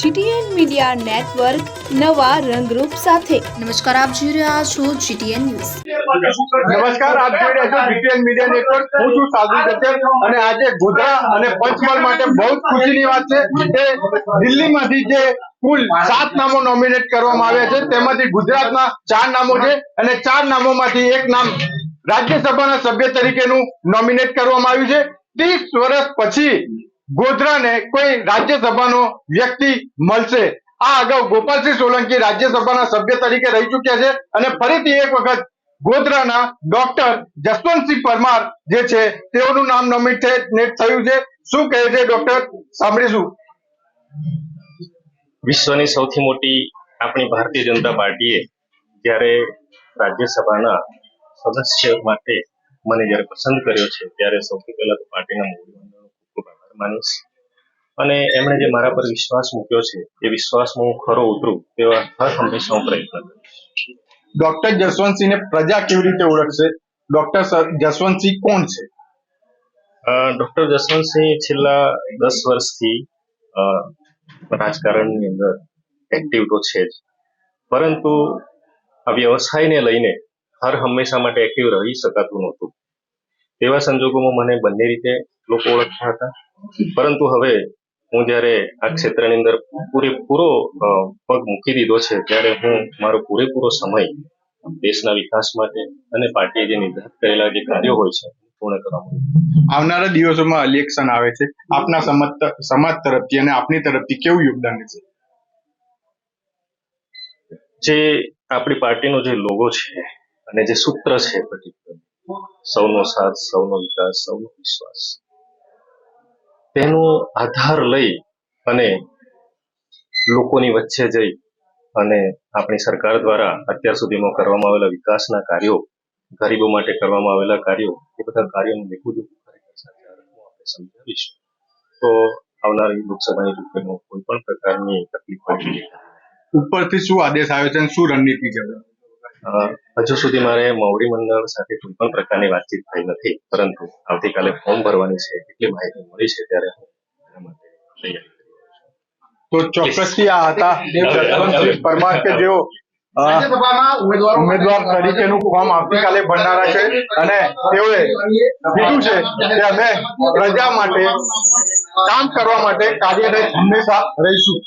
GTN media network નવા રંગરૂપ સાથે. નમસ્કાર આપ જોઈ રહ્યા છો જીટીએન ન્યૂઝ. નમસ્કાર આપ જોઈ રહ્યા છો જીટીએન મીડિયા નેટવર્ક. હું છું સાધુ જતેર અને આજે ગોધરા અને પંચમહાલ માટે બહુ જ ખુશીની વાત છે કે દિલ્હીમાંથી જે કુલ સાત નામો નોમિનેટ કરવામાં આવ્યા છે તેમાંથી ગુજરાતના ચાર નામો છે અને ચાર નામોમાંથી એક નામ રાજ્યસભાના સભ્ય તરીકેનું નોમિનેટ કરવામાં આવ્યું છે. ત્રીસ વર્ષ પછી ગોધરાને કોઈ રાજ્યસભાનો વ્યક્તિ મળશે. આ અગાઉ ગોપાલસિંહ સોલંકી રાજ્યસભાના સભ્ય તરીકે રહી ચૂક્યા છે અને ફરીથી એક વખત ગોધરાના ડોક્ટર જસવંતસિંહ પરમાર જે છે તેઓનું નામ નોમિનેટ થયું છે. શું કહે છે ડોક્ટર? સાંભળીશું. વિશ્વની સૌથી મોટી આપણી ભારતીય જનતા પાર્ટીએ જ્યારે રાજ્યસભાના સદસ્ય માટે મને જ્યારે પસંદ કર્યો છે, ત્યારે સૌથી પહેલા તો પાર્ટીના મોવડી મંડળનો ખૂબ ખૂબ આભાર માનીશ અને એમણે જે મારા પર વિશ્વાસ મૂક્યો છે એ વિશ્વાસમાં હું ખરો ઉતરું તેવા હર હંમેશા હું પ્રયત્ન કરીશ ડોક્ટર જસવંતસિંહને પ્રજા કેવી રીતે ઓળખશે? ડોક્ટર જસવંતસિંહ કોણ છે? ડોક્ટર જસવંતસિંહ છેલ્લા દસ વર્ષથી રાજકારણની અંદર એક્ટિવ તો છે જ. પરંતુ આ વ્યવસાયને લઈને હર હંમેશા માટે એક્ટિવ રહી શકાતું નહોતું. તેવા સંજોગોમાં મને બંને રીતે લોકો ઓળખતા હતા. પરંતુ હવે હું જ્યારે આ ક્ષેત્રની અંદર પૂરેપૂરો પગ મૂકી દીધો છે ત્યારે હું મારો પૂરેપૂરો સમય દેશના વિકાસ માટે અને પાર્ટીએ જે નિર્ધારિત કરેલા જે કાર્યો હોય છે પૂર્ણ કરવા માટે. આવનારા દિવસોમાં ઇલેક્શન આવે છે. આપના સમાજ સમાજ તરફથી અને આપની તરફથી કેવું યોગદાન રહેશે? જે આપણી પાર્ટીનો જે લોગો છે અને જે સૂત્ર છે સૌનો સાથ સૌનો વિકાસ સૌનો વિશ્વાસ તેનો આધાર લઈ અને લોકોની વચ્ચે જઈ અને આપણી સરકાર દ્વારા અત્યાર સુધીમાં કરવામાં આવેલા વિકાસના કાર્યો, ગરીબો માટે કરવામાં આવેલા કાર્યો, એ બધા કાર્યોનું નિકુંજ સમજાવીશું. તો આવનારી લોકસભાની ચૂંટણીમાં કોઈ પણ પ્રકારની તકલીફ પડી ઉપરથી શું આદેશ આવ્યો છે અને શું રણનીતિ છે? હજુ સુધી મારે મોવડી મંડળ સાથે કોઈ પણ પ્રકારની વાતચીત થઈ નથી. પરંતુ આવતીકાલે ફોર્મ ભરવાની છે એટલી માહિતી મળી છે ત્યારે હું એના માટે. તો ચોક્કસથી આ હતા. જસવંતસિંહ પરમાર કે જેઓ ઉમેદવાર તરીકેનું ફોર્મ આવતીકાલે ભરનારા છે અને તેઓએ કીધું છે કે અમે પ્રજા માટે કામ કરવા માટે કાર્યરત હંમેશા રહીશું.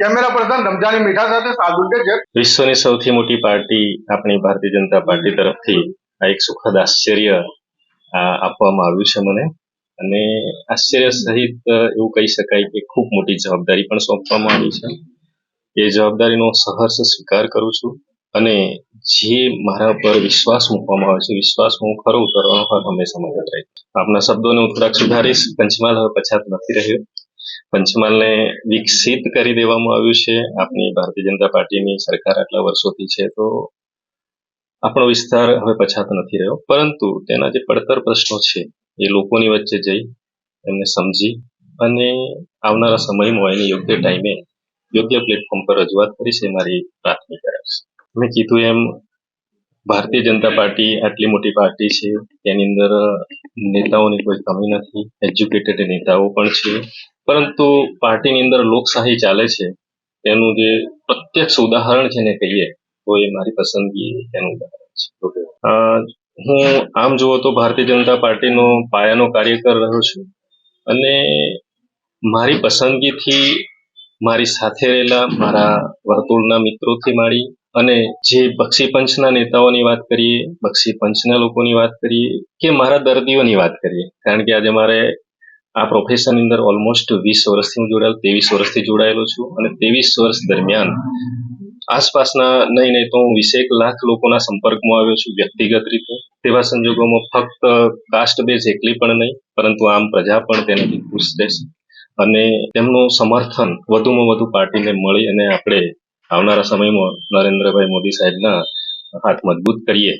કેમેરા પર્સન રમજાની મીઠા સાથે સાધુ કે વિશ્વની સૌથી મોટી પાર્ટી આપણી ભારતીય જનતા પાર્ટી તરફથી આ એક સુખદ આશ્ચર્ય આપવામાં આવ્યું છે મને. અને આશ્ચર્ય સહિત એવું કહી શકાય કે ખૂબ મોટી જવાબદારી પણ સોંપવામાં આવી છે. એ જવાબદારીનો સહર્ષ સ્વીકાર કરું છું. અને જે મારા પર વિશ્વાસ મૂકવામાં આવે છે, વિશ્વાસ હું ખરો ઉતરવાનો હર હંમેશા મદદ રહી આપના શબ્દોને હું થોડાક સુધારીશ. પંચમહાલ હવે પછાત નથી રહ્યો. પંચમહાલને વિકસિત કરી દેવામાં આવ્યું છે. આપણી ભારતીય જનતા પાર્ટીની સરકાર આટલા વર્ષોથી છે તો આપણો વિસ્તાર હવે પછાત નથી રહ્યો. પરંતુ તેના જે પડતર પ્રશ્નો છે, એ લોકોની વચ્ચે જઈ એમને સમજી અને આવનારા સમયમાં એની યોગ્ય ટાઈમે યોગ્ય પ્લેટફોર્મ પર રજૂઆત કરી છે મારી પ્રાથમિક રહેશે મેં કીધું એમ, ભારતીય જનતા પાર્ટી આટલી મોટી પાર્ટી છે, તેની અંદર નેતાઓની કોઈ કમી નથી એજ્યુકેટેડ નેતાઓ પણ છે પરંતુ પાર્ટીની અંદર લોકશાહી ચાલે છે. તેનું જે પ્રત્યક્ષ ઉદાહરણ છે ને કહીએ તો એ મારી પસંદગી એનું ઉદાહરણ છે. હું આમ જુઓ તો ભારતીય જનતા પાર્ટીનો પાયાનો કાર્યકર રહ્યો છું અને મારી પસંદગીથી મારી સાથે રહેલા મારા વર્તુળના મિત્રોથી માંડી અને જે બક્ષી પંચના નેતાઓની વાત કરીએ બક્ષી પંચના લોકોની વાત કરીએ કે મારા દર્દીઓની વાત કરીએ. કારણ કે આજે મારે આ પ્રોફેશનની અંદર ઓલમોસ્ટ વીસ વર્ષથી હું જોડાયેલો, ત્રેવીસ વર્ષથી જોડાયેલો છું અને ત્રેવીસ વર્ષ દરમિયાન આસપાસના નહીં નહીં તો હું વીસેક લાખ લોકોના સંપર્કમાં આવ્યો છું વ્યક્તિગત રીતે. તેવા સંજોગોમાં ફક્ત કાસ્ટ બેઝ એકલી પણ નહીં, પરંતુ આમ પ્રજા પણ તેનાથી ખુશ રહેશે અને તેમનું સમર્થન વધુમાં વધુ પાર્ટીને મળી અને આપણે આવનારા સમયમાં નરેન્દ્રભાઈ મોદી સાહેબના હાથ મજબૂત કરીએ.